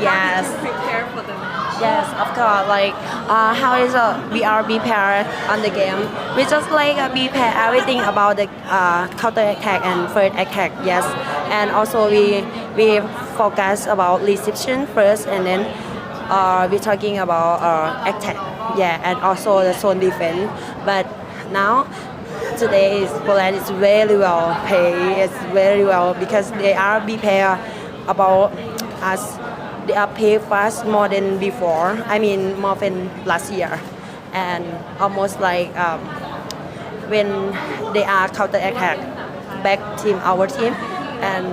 Yes. prepare for the match? Yes, of course. Like, uh, how is uh, we are prepared on the game? We just like uh, prepare everything about the uh, counter attack and first attack. Yes, and also we we focus about reception first, and then uh, we talking about uh, attack. Yeah, and also the zone defense. But now today is Poland is very well paid. It's very well because they are prepared about us they are paid fast more than before. I mean, more than last year, and almost like um, when they are counter attack back team our team, and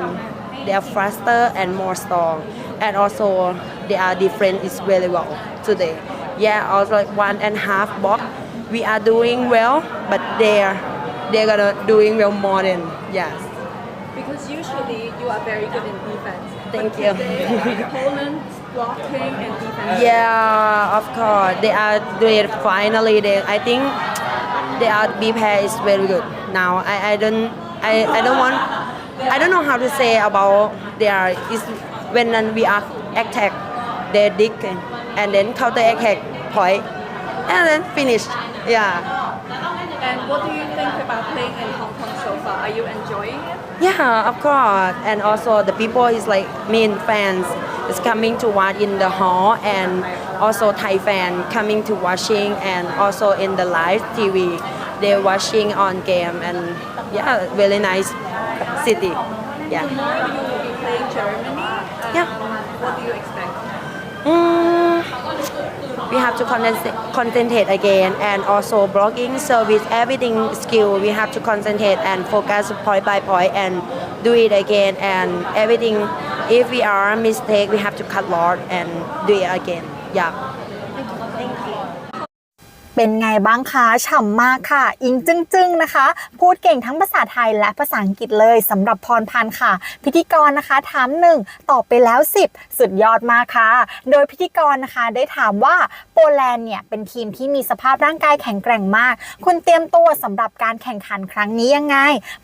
they are faster and more strong, and also they are different is very well today. Yeah, also like one and a half block, we are doing well, but they're they're gonna doing well more than yes. Because usually you are very good in defense. Thank but you. Today, opponents blocking and defense. Yeah, of course. They are doing finally. They, I think they are prepare is very good now. I, I don't I, I don't want I don't know how to say about they are is when we are attack they dig and then counter attack point and then finish. Yeah. And what do you think about playing in Hong Kong so far? Are you enjoying it? Yeah, of course. And also the people is like mean fans is coming to watch in the hall and also Thai fan coming to watching and also in the live TV they're watching on game and yeah, really nice city. Yeah. Tomorrow you will be playing Germany. Um, Yeah. What do you expect? Mm, we have to concentrate, again and also blocking service everything skill we have to concentrate and focus point by point and do it again and everything if we are mistake we have to cut lot and do it again. Yeah เป็นไงบ้างคะฉ่ำมากค่ะ อิงจึ้งๆนะคะ พูดเก่งทั้งภาษาไทยและภาษาอังกฤษเลยสำหรับพรพันธ์ค่ะ พิธีกรนะคะถามหนึ่งตอบไปแล้ว 10 สุดยอดมากค่ะ โดยพิธีกรนะคะได้ถามว่าโปแลนด์เนี่ยเป็นทีมที่มีสภาพร่างกายแข็งแกร่งมาก คุณเตรียมตัวสำหรับการแข่งขันครั้งนี้ยังไง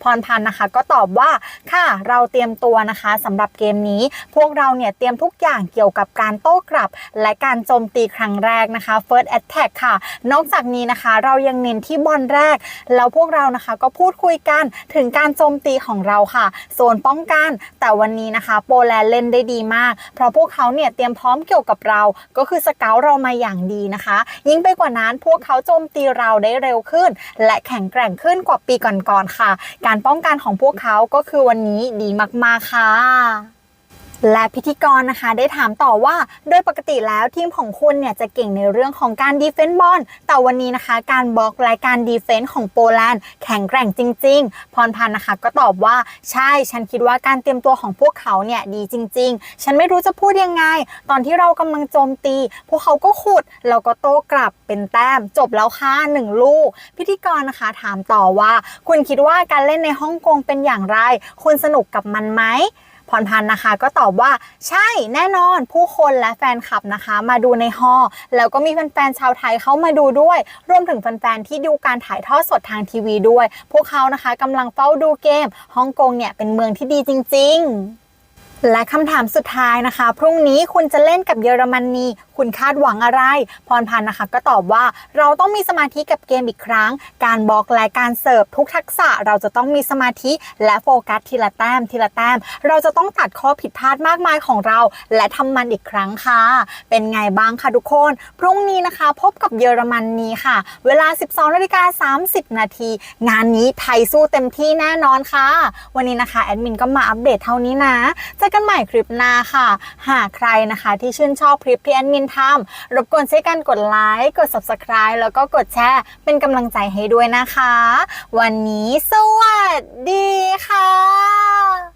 พรพันธ์นะคะก็ตอบว่าค่ะเราเตรียมตัวนะคะสำหรับเกมนี้ พวกเราเนี่ยเตรียมทุกอย่างเกี่ยวกับการโต้กลับ และการโจมตีครั้งแรกนะคะ first attack ค่ะนอกจากนี้นะคะ เรายังเน้นที่บอลแรก แล้วพวกเรานะคะก็พูดคุยกันถึงการโจมตีของเราค่ะโซนป้องกัน แต่วันนี้นะคะ โปแลนด์เล่นได้ดีมาก เพราะพวกเขาเนี่ยเตรียมพร้อมเกี่ยวกับเรา ก็คือสเกลเรามาอย่างดีนะคะ ยิ่งไปกว่านั้นพวกเขาโจมตีเราได้เร็วขึ้น และแข็งแกร่งขึ้นกว่าปีก่อนๆค่ะ การป้องกันของพวกเขาก็คือวันนี้ดีมากๆค่ะ และพิธีกรนะคะได้ถามต่อว่า โดยปกติแล้วทีมของคุณเนี่ยจะเก่งในเรื่องของการดีเฟนต์บอลแต่วันนี้นะคะ การบล็อกและการดีเฟนต์ของโปแลนด์แข็งแกร่งจริง ๆ พรพันธ์นะคะ ก็ตอบว่าใช่ฉันคิดว่าการเตรียมตัวของพวกเขาเนี่ยดีจริง ๆ ฉันไม่รู้จะพูดยังไง ตอนที่เรากำลังโจมตี พวกเขาก็ขุดแล้วก็โต้กลับเป็นแต้ม จบแล้วค่ะหนึ่งลูก พิธีกรนะคะถามต่อว่า คุณคิดว่าการเล่นในฮ่องกงเป็นอย่างไร คุณสนุกกับมันไหม พรพันธ์นะคะ ก็ตอบว่าใช่แน่นอนผู้คนและแฟนคลับนะคะ มาดูในฮอลล์แล้วก็มีแฟนๆชาวไทยเข้ามาดูด้วย รวมถึงแฟนๆที่ดูการถ่ายทอดสดทางทีวีด้วย พวกเขานะคะกำลังเฝ้าดูเกมฮ่องกงเนี่ยเป็นเมืองที่ดีจริง ๆ และคำถามสุดท้ายนะคะ พรุ่งนี้คุณจะเล่นกับเยอรมนีคุณคาดหวังอะไร พรพันธ์นะคะ ก็ตอบว่าเราต้องมีสมาธิกับเกมอีกครั้ง การบล็อกและการเสิร์ฟทุกทักษะเราจะต้องมีสมาธิและโฟกัสทีละแต้มทีละแต้ม เราจะต้องตัดข้อผิดพลาดมากมายของเรา และทำมันอีกครั้งค่ะ เป็นไงบ้างคะทุกคน พรุ่งนี้นะคะ พบกับเยอรมนีค่ะ เวลา 12นาฬิกา30 นาทีงานนี้ไทยสู้เต็มที่แน่นอนค่ะ วันนี้นะคะแอดมินก็มาอัปเดตเท่านี้นะจอกันใหม่คลิปหน้าค่ะ หากใครนะคะที่ชื่นชอบคลิปที่แอดมินทำรบกวนช่วยกันกดไลค์กด subscribe แล้วก็กดแชร์เป็นกำลังใจให้ด้วยนะคะ วันนี้สวัสดีค่ะ